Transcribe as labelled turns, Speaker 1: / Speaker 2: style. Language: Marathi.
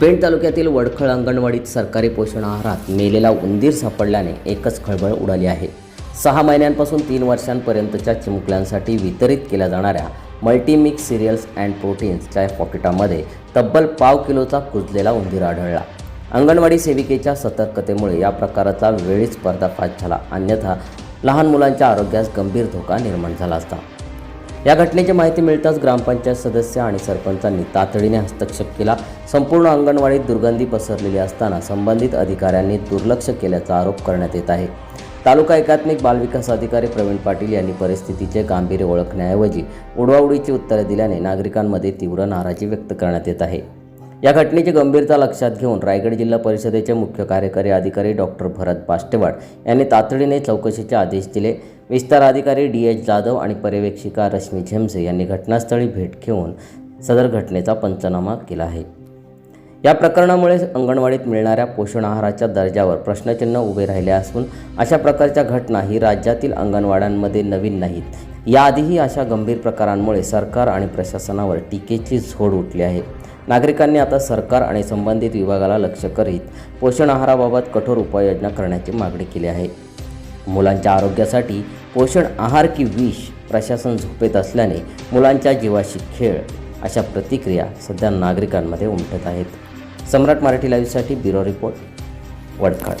Speaker 1: पेण तालुक्यातील वडखळ अंगणवाडीत सरकारी पोषण आहारात मेलेला उंदीर सापडल्याने एकच खळबळ उडाली आहे. सहा महिन्यांपासून तीन वर्षांपर्यंतच्या चिमुकल्यांसाठी वितरित केल्या जाणाऱ्या मल्टीमिक्स सिरियल्स अँड प्रोटीन्सच्या पॉकेटामध्ये तब्बल पाव किलोचा कुजलेला उंदीर आढळला. अंगणवाडी सेविकेच्या सतर्कतेमुळे या प्रकाराचा वेळीच पर्दाफाश झाला. अन्यथा लहान मुलांच्या आरोग्यास गंभीर धोका निर्माण झाला असता. या घटनेची माहिती मिळताच ग्रामपंचायत सदस्य आणि सरपंचांनी तातडीने हस्तक्षेप केला. संपूर्ण अंगणवाडीत दुर्गंधी पसरलेली असताना संबंधित अधिकाऱ्यांनी दुर्लक्ष केल्याचा आरोप करण्यात येत आहे. तालुका एकात्मिक बालविकास अधिकारी प्रवीण पाटील यांनी परिस्थितीचे गांभीर्य ओळखण्याऐवजी उडवाउडीची उत्तरे दिल्याने नागरिकांमध्ये तीव्र नाराजी व्यक्त करण्यात येत आहे. या घटनेची गंभीरता लक्षात घेऊन रायगड जिल्हा परिषदेचे मुख्य कार्यकारी अधिकारी डॉक्टर भरत बाष्टेवाड यांनी तातडीने चौकशीचे आदेश दिले. विस्तार अधिकारी डी एच जाधव आणि पर्यवेक्षिका रश्मी झेमसे यांनी घटनास्थळी भेट घेऊन सदर घटनेचा पंचनामा केला आहे. या प्रकरणामुळे अंगणवाडीत मिळणाऱ्या पोषण आहाराच्या दर्जावर प्रश्नचिन्ह उभे राहिले असून अशा प्रकारच्या घटना ही राज्यातील अंगणवाड्यांमध्ये नवीन नाहीत. याआधीही अशा गंभीर प्रकारांमुळे सरकार आणि प्रशासनावर टीकेची झोड उठली आहे. नागरिकांनी आता सरकार आणि संबंधित विभागाला लक्ष करीत पोषण आहाराबाबत कठोर उपाययोजना करण्याची मागणी केली आहे. मुलांच्या आरोग्यासाठी पोषण आहार की विष प्रशासन झोपेत असल्याने मुलांच्या जीवाशी खेळ अशा प्रतिक्रिया सध्या नागरिकांमध्ये उमटत आहेत. सम्राट मराठी लाईव्हसाठी ब्युरो रिपोर्ट वडखड